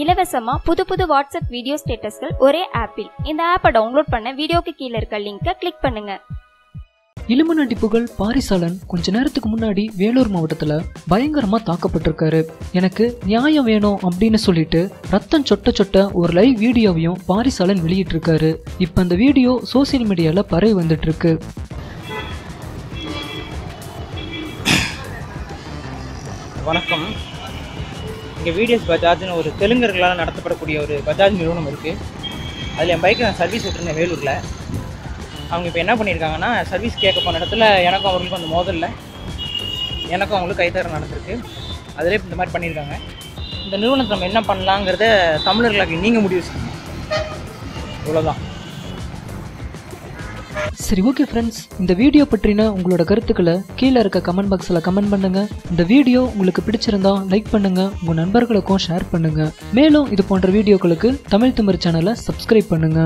இலவசமா புது புது வாட்ஸ்அப் வீடியோ ஸ்டேட்டஸ்கள் ஒரே ஆப்பில். இந்த ஆப்பை டவுன்லோட் பண்ண வீடியோக்கு கீழே இருக்க லிங்கை கிளிக் பண்ணுங்க. இலுமினாட்டி புகழ் பாரிசாலன் கொஞ்ச நேரத்துக்கு முன்னாடி வேலூர் மாவட்டத்துல பயங்கரமா தாக்கப்பட்டிருக்காரு. எனக்கு நியாயம் வேணும் அப்படின்னு சொல்லிட்டு ரத்தம் சொட்ட சொட்ட ஒரு லைவ் வீடியோவையும் பாரிசாலன் வெளியிட்டு இருக்காரு இப்ப அந்த வீடியோ சோசியல் மீடியால பரவி வந்துட்டு இருக்கு வணக்கம். இங்கே விடிஎஸ் பஜாஜ்னு ஒரு தெலுங்கர்களால் நடத்தப்படக்கூடிய ஒரு பஜாஜ் நிறுவனம் இருக்குது அதில் என் பைக்கை நான் சர்வீஸ் விட்டுருந்தேன் வேலூரில். அவங்க இப்போ என்ன பண்ணியிருக்காங்கன்னா சர்வீஸ் கேட்க போன இடத்துல எனக்கும் அவங்களுக்கும் அந்த மோதலில் எனக்கும் அவங்களுக்கும் கைத்தர நடந்திருக்கு. அதிலே இந்த மாதிரி பண்ணியிருக்காங்க இந்த நிறுவனத்தை நம்ம என்ன பண்ணலாங்கிறத தமிழர்களுக்கு நீங்கள் முடிவு செய்யணும் இவ்வளோதான் சரி ஓகே ஃப்ரெண்ட்ஸ் இந்த வீடியோ பற்றின உங்களோட கருத்துக்களை கீழே இருக்க கமெண்ட் பாக்ஸில் கமெண்ட் பண்ணுங்க. இந்த வீடியோ உங்களுக்கு பிடிச்சிருந்தா லைக் பண்ணுங்க. உங்க நண்பர்களுக்கும் ஷேர் பண்ணுங்க. மேலும் இது போன்ற வீடியோக்களுக்கு தமிழ் திமிர் சேனலை சப்ஸ்கிரைப் பண்ணுங்க.